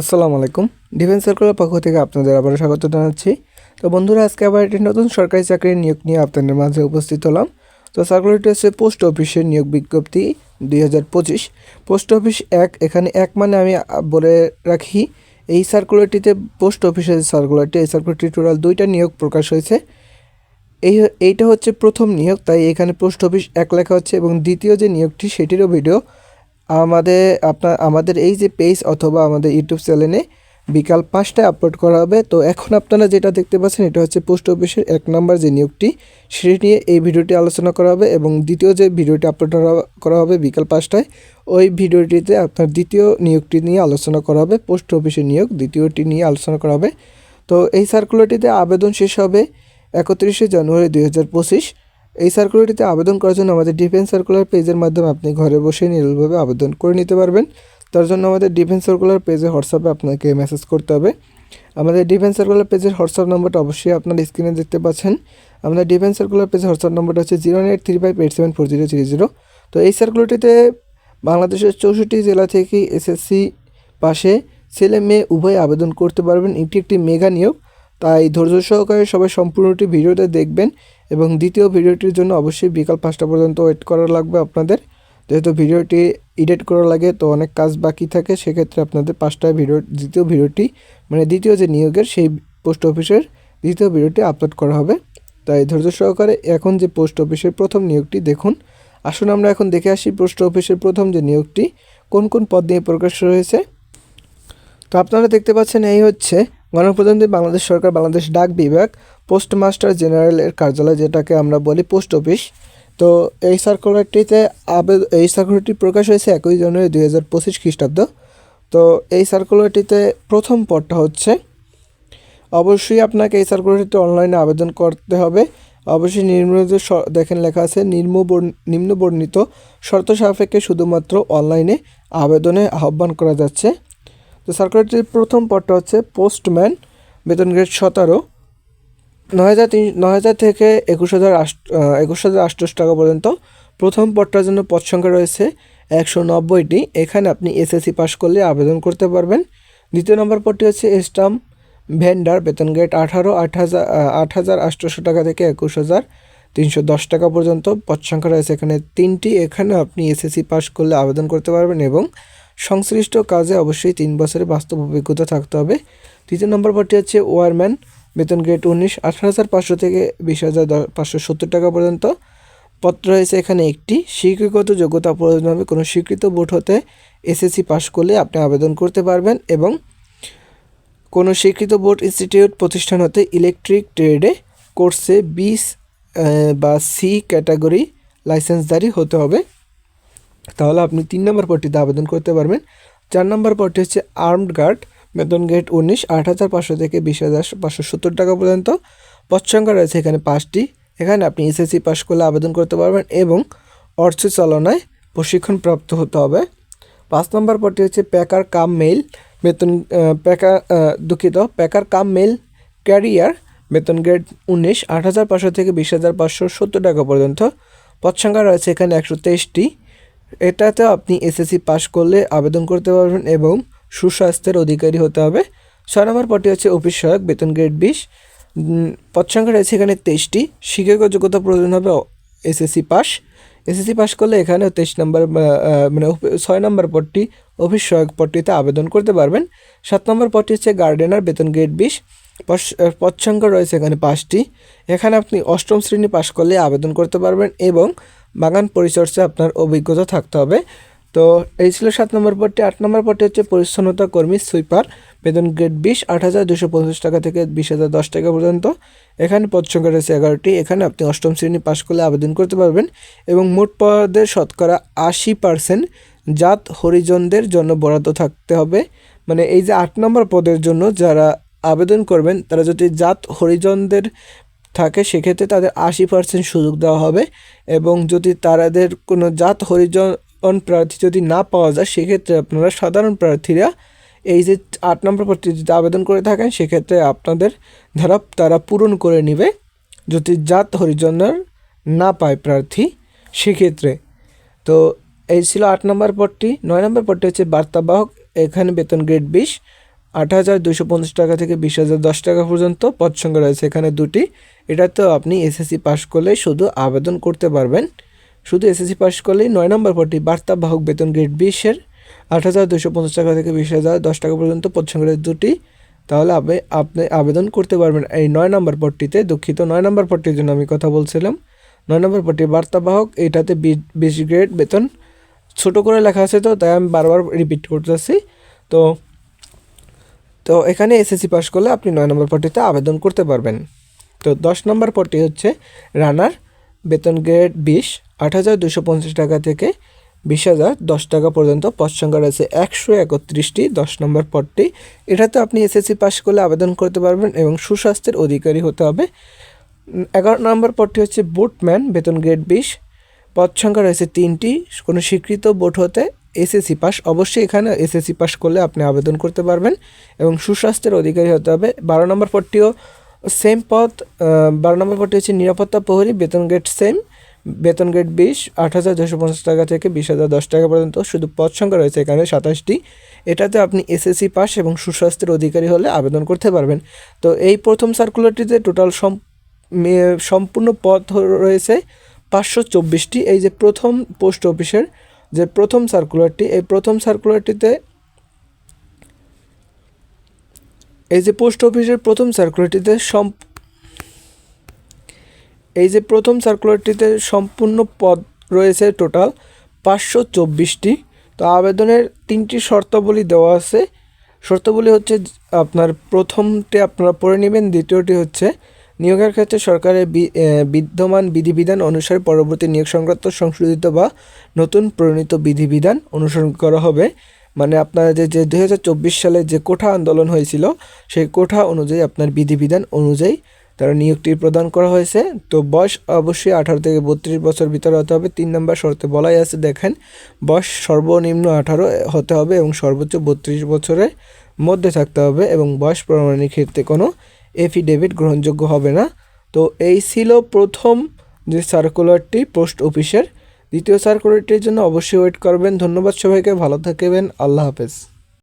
আসসালামু আলাইকুম। ডিফেন্স সার্কেলের পক্ষ থেকে আপনাদের আবারও স্বাগত জানাচ্ছি। তো বন্ধুরা, আজকে আবার একটি নতুন সরকারি চাকরির নিয়োগ নিয়ে আপনাদের মাঝে উপস্থিত হলাম। তো সার্কুলারটি হচ্ছে পোস্ট অফিসের নিয়োগ বিজ্ঞপ্তি দুই হাজার পঁচিশ। পোস্ট অফিস এক, এখানে এক মানে আমি বলে রাখি, এই সার্কুলারটিতে পোস্ট অফিসের সার্কুলারটি এই সার্কুলারটি টোটাল দুইটা নিয়োগ প্রকাশ হয়েছে। এই, এইটা হচ্ছে প্রথম নিয়োগ, তাই এখানে পোস্ট অফিস এক লেখা হচ্ছে এবং দ্বিতীয় যে নিয়োগটি, সেটিরও ভিডিও আমাদের আপনার, আমাদের এই যে পেজ অথবা আমাদের ইউটিউব চ্যানেলে বিকাল পাঁচটায় আপলোড করা হবে। তো এখন আপনারা যেটা দেখতে পাচ্ছেন, এটা হচ্ছে পোস্ট অফিসের এক নম্বর যে নিয়োগটি, সেটি নিয়ে এই ভিডিওটি আলোচনা করা হবে এবং দ্বিতীয় যে ভিডিওটি আপলোড করা- হবে বিকাল পাঁচটায়, ওই ভিডিওটিতে আপনার দ্বিতীয় নিয়োগটি নিয়ে আলোচনা করা হবে পোস্ট অফিসের নিয়োগ দ্বিতীয়টি নিয়ে আলোচনা করা হবে। তো এই সার্কুলারটিতে আবেদন শেষ হবে একত্রিশে জানুয়ারি দুই হাজার পঁচিশ। এই সার্কুলারটিতে আবেদন করার জন্য আমাদের ডিফেন্স সার্কুলার পেজের মাধ্যমে আপনি ঘরে বসে নির্ভুলভাবে আবেদন করে নিতে পারবেন। তার জন্য আমাদের ডিফেন্স সার্কুলার পেজে হোয়াটসঅ্যাপে আপনাকে মেসেজ করতে হবে। আমাদের ডিফেন্স সার্কুলার পেজের হোয়াটসঅ্যাপ নম্বরটা অবশ্যই আপনার স্ক্রিনে দেখতে পাচ্ছেন। আমাদের ডিফেন্স সার্কুলার পেজের হোয়াটসঅ্যাপ নম্বরটা হচ্ছে zero eight three five eight seven four zero three zero তো এই সার্কুলারটিতে বাংলাদেশের চৌষট্টি জেলা থেকে এসএসসি পাশে ছেলে মেয়ে উভয় আবেদন করতে পারবেন। এটি একটি মেগা নিয়োগ। তাই ধৈর্য সহকারে সবাই সম্পূর্ণটি ভিডিওতে দেখবেন। এবং দ্বিতীয় ভিডিওটির জন্য অবশ্যই বিকাল পাঁচটা পর্যন্ত ওয়েট করা লাগবে আপনাদের। যেহেতু ভিডিওটি এডিট করা লাগে, তো অনেক কাজ বাকি থাকে, সেক্ষেত্রে আপনাদের পাঁচটায় ভিডিও, দ্বিতীয় ভিডিওটি মানে দ্বিতীয় যে নিয়োগের সেই পোস্ট অফিসের দ্বিতীয় ভিডিওটি আপলোড করা হবে। তাই ধৈর্য সহকারে এখন যে পোস্ট অফিসের প্রথম নিয়োগটি দেখুন। আসুন আমরা এখন দেখে আসি পোস্ট অফিসের প্রথম যে নিয়োগটি, কোন কোন পদ নিয়ে প্রকাশ রয়েছে। তো আপনারা দেখতে পাচ্ছেন এই হচ্ছে গণপ্রজাতন্ত্রী বাংলাদেশ সরকার, বাংলাদেশ ডাক বিভাগ, পোস্টমাস্টার জেনারেলের কার্যালয়, যেটাকে আমরা বলি পোস্ট অফিস। তো এই সার্কুলারটিতে আবেদ, এই সার্কুলারটি প্রকাশ হয়েছে একই জানুয়ারি দুই হাজার পঁচিশ খ্রিস্টাব্দ। তো এই সার্কুলারটিতে প্রথম পদটা হচ্ছে, অবশ্যই আপনাকে এই সার্কুলারটিতে অনলাইনে আবেদন করতে হবে। অবশ্যই নিম্নলিখিত দেখেন লেখা আছে নিম্ন নিম্নবর্ণিত শর্ত সাপেক্ষে শুধুমাত্র অনলাইনে আবেদনে আহ্বান করা যাচ্ছে। তো সার্কুলারটির প্রথম পদটা হচ্ছে পোস্টম্যান, বেতন গ্রেড সতেরো। নয় হাজার তিন, নয় হাজার থেকে একুশ হাজার একুশ হাজার আটশো টাকা পর্যন্ত। প্রথম পদটার জন্য পদ সংখ্যা রয়েছে একশো নব্বইটি। এখানে আপনি এসএসসি পাস করলে আবেদন করতে পারবেন। দ্বিতীয় নম্বর পদটি হচ্ছে স্টাম ভেন্ডার, বেতন গ্রেড আঠারো, আট হাজার আট হাজার আটশোশো টাকা থেকে একুশ হাজার তিনশো দশ টাকা পর্যন্ত। পদ সংখ্যা রয়েছে এখানে তিনটি। এখানে আপনি এসএসসি পাস করলে আবেদন করতে পারবেন এবং সংশ্লিষ্ট কাজে অবশ্যই তিন বছরের বাস্তব অভিজ্ঞতা থাকতে হবে। তৃতীয় নম্বর পদটি হচ্ছে ওয়ারম্যান, বেতন গ্রেড উনিশ, আঠারো হাজার পাঁচশো থেকে বিশ হাজার পাঁচশো সত্তর টাকা পর্যন্ত। পত্র রয়েছে এখানে একটি। শিক্ষাগত যোগ্যতা প্রয়োজন হবে। কোনো স্বীকৃত বোর্ড হতে এসএসসি পাস করলে আপনি আবেদন করতে পারবেন এবং কোনো স্বীকৃত বোর্ড ইনস্টিটিউট প্রতিষ্ঠান হতে ইলেকট্রিক ট্রেডে কোর্সে বিস বা সি ক্যাটাগরি লাইসেন্সধারী হতে হবে। তাহলে আপনি তিন নম্বর পদটিতে আবেদন করতে পারবেন। চার নম্বর পদটি হচ্ছে আর্মড গার্ড বেতন গেট উনিশ, আট হাজার পাঁচশো থেকে বিশ হাজার পাঁচশো সত্তর টাকা পর্যন্ত। পদ রয়েছে এখানে পাঁচটি। এখানে আপনি এসএসসি পাস করলে আবেদন করতে পারবেন এবং অর্থ চালনায় প্রশিক্ষণ প্রাপ্ত হতে হবে। পাঁচ নম্বর পদটি হচ্ছে প্যাকার কাম মেইল বেতন প্যাকার দুঃখিত প্যাকার কাম মেল ক্যারিয়ার বেতন গ্রেড উনিশ, আট হাজার পাঁচশো থেকে বিশ হাজার পাঁচশো সত্তর টাকা পর্যন্ত। পদ সংখ্যা রয়েছে এখানে একশো তেইশটি। এটাতে আপনি এসএসসি পাস করলে আবেদন করতে পারবেন এবং সুস্বাস্থ্যের অধিকারী হতে হবে। ছয় নম্বর পদটি হচ্ছে অফিস সহায়ক, বেতন গ্রেড বিশ। পদ সংখ্যা রয়েছে এখানে তেইশটি। শিক্ষাগত যোগ্যতা প্রয়োজন হবে এসএসসি পাস এসএসসি পাস করলে এখানে তেইশ নম্বর মানে ছয় নম্বর পদটি অফিস সহায়ক পদটিতে আবেদন করতে পারবেন। সাত নম্বর পদটি হচ্ছে গার্ডেনার, বেতন গ্রেড বিশ। পদ- সংখ্যা রয়েছে এখানে পাঁচটি। এখানে আপনি অষ্টম শ্রেণি পাস করলে আবেদন করতে পারবেন এবং বাগান পরিচর্যা আপনার অভিজ্ঞতা থাকতে হবে। তো এই ছিল সাত নম্বর পদটি। আট নম্বর পদটি হচ্ছে পরিচ্ছন্নতা কর্মী সুইপার। বেতন গ্রেড বিশ, আট হাজার দুশো পঞ্চাশ টাকা থেকে বিশ হাজার দশ টাকা পর্যন্ত। এখানে পদ সংখ্যা রয়েছে এগারোটি। এখানে আপনি অষ্টম শ্রেণি পাশ করলে আবেদন করতে পারবেন এবং মোট পদের শতকরা আশি পার্সেন্ট জাত হরিজনদের জন্য বরাদ্দ থাকতে হবে। মানে এই যে আট নম্বর পদের জন্য যারা আবেদন করবেন, তারা যদি জাত হরিজনদের থাকে, সেক্ষেত্রে তাদের আশি পার্সেন্ট সুযোগ দেওয়া হবে এবং যদি তাদের কোনো জাত হরিজন প্রার্থী যদি না পাওয়া যায়, সেক্ষেত্রে আপনারা সাধারণ প্রার্থীরা এই যে আট নম্বর পদটি যদি আবেদন করে থাকেন, সেক্ষেত্রে আপনাদের ধারা তারা পূরণ করে নেবে। যদি জাত হরিজনের না পায় প্রার্থী, সেক্ষেত্রে। তো এই ছিল আট নম্বর পদটি। নয় নম্বর পদটি হচ্ছে বার্তাবাহক, এখানে বেতন গ্রেড বিশ। আট হাজার দুশো পঞ্চাশ টাকা থেকে বিশ হাজার দশ টাকা পর্যন্ত পদ সংখ্যা রয়েছে। এখানে দুটি। এটাতেও আপনি এসএসসি পাস করলেই শুধু আবেদন করতে পারবেন। শুধু এসএসসি পাস করলেই নয় নম্বর পদটি বার্তা বাহক বেতন গ্রেড বিশের আট হাজার দুশো পঞ্চাশ টাকা থেকে বিশ হাজার দশ টাকা পর্যন্ত পদ সংখ্যা দুটি। তাহলে আপনি আপনি আবেদন করতে পারবেন এই নয় নম্বর পদটিতে। দুঃখিত, নয় নম্বর পদটির জন্য আমি কথা বলছিলাম। নয় নম্বর পদটি বার্তাবাহক, এটাতে বিশ গ্রেড বেতন। ছোট করে লেখা আছে তো, তাই আমি বারবার রিপিট করতেছি। তো তো এখানে এসএসসি পাস করলে আপনি নয় নম্বর পদটিতে আবেদন করতে পারবেন। তো দশ নম্বর পদটি হচ্ছে রানার, বেতন গ্রেড বিশ, আট হাজার দুশো পঞ্চাশ টাকা থেকে বিশ হাজার দশ টাকা পর্যন্ত পদ সংখ্যা রয়েছে একশো একত্রিশটি। দশ নম্বর পদটি, এটাতে আপনি এসএসসি পাস করলে আবেদন করতে পারবেন এবং সুস্বাস্থ্যের অধিকারী হতে হবে। এগারো নম্বর পদটি হচ্ছে বুটম্যান, বেতন গ্রেড বিশ, পদ সংখ্যা রয়েছে তিনটি, কোনো স্বীকৃত বোর্ড হতে এসএসসি পাস, অবশ্যই এখানে এসএসসি পাস করলে আপনি আবেদন করতে পারবেন এবং সুস্বাস্থ্যের অধিকারী হতে হবে। বারো নম্বর পদটিও সেম পদ বারো নম্বর পদটি হচ্ছে নিরাপত্তা প্রহরী, বেতন গ্রেড সেম বেতন গ্রেড বিশ আট হাজার দুশো পঞ্চাশ টাকা থেকে বিশ হাজার দশ টাকা পর্যন্ত শুধু পদ সংখ্যা রয়েছে এখানে সাতাশটি। এটাতে আপনি এসএসসি পাস এবং সুস্বাস্থ্যের অধিকারী হলে আবেদন করতে পারবেন। তো এই প্রথম সার্কুলারটিতে টোটাল সম্পূর্ণ পদ রয়েছে পাঁচশো চব্বিশটি। এই যে প্রথম পোস্ট অফিসের যে প্রথম সার্কুলারটি এই প্রথম সার্কুলারটিতে এই যে পোস্ট অফিসের প্রথম সার্কুলারটিতে সম এই যে প্রথম সার্কুলারটিতে সম্পূর্ণ পদ রয়েছে টোটাল পাঁচশো চব্বিশটি। তো আবেদনের তিনটি শর্তাবলী দেওয়া আছে। শর্তাবলী হচ্ছে আপনার প্রথমটি আপনারা পড়ে নেবেন, দ্বিতীয়টি হচ্ছে নিয়োগের ক্ষেত্রে সরকারের বিদ্যমান বিধিবিধান অনুসারে পরবর্তী নিয়োগ সংক্রান্ত সংশোধিত বা নতুন প্রণীত বিধিবিধান অনুসরণ করা হবে। মানে আপনার যে যে দু হাজার চব্বিশ সালে যে কোঠা আন্দোলন হয়েছিল, সেই কোঠা অনুযায়ী আপনার বিধিবিধান অনুযায়ী তারা নিয়োগটি প্রদান করা হয়েছে। তো বয়স অবশ্যই আঠারো থেকে বত্রিশ বছর ভিতরে হতে হবে। তিন নম্বর শর্তে বলাই আছে, দেখেন, বয়স সর্বনিম্ন আঠারো হতে হবে এবং সর্বোচ্চ বত্রিশ বছরের মধ্যে থাকতে হবে এবং বয়স প্রমাণের ক্ষেত্রে কোনো এফিডেভিট গ্রহণযোগ্য হবে না। তো এই ছিল প্রথম যে সার্কুলারটি পোস্ট অফিসের দ্বিতীয় সার্কুলারটির জন্য অবশ্যই ওয়েট করবেন। ধন্যবাদ সবাইকে। ভালো থাকবেন। আল্লাহ হাফেজ।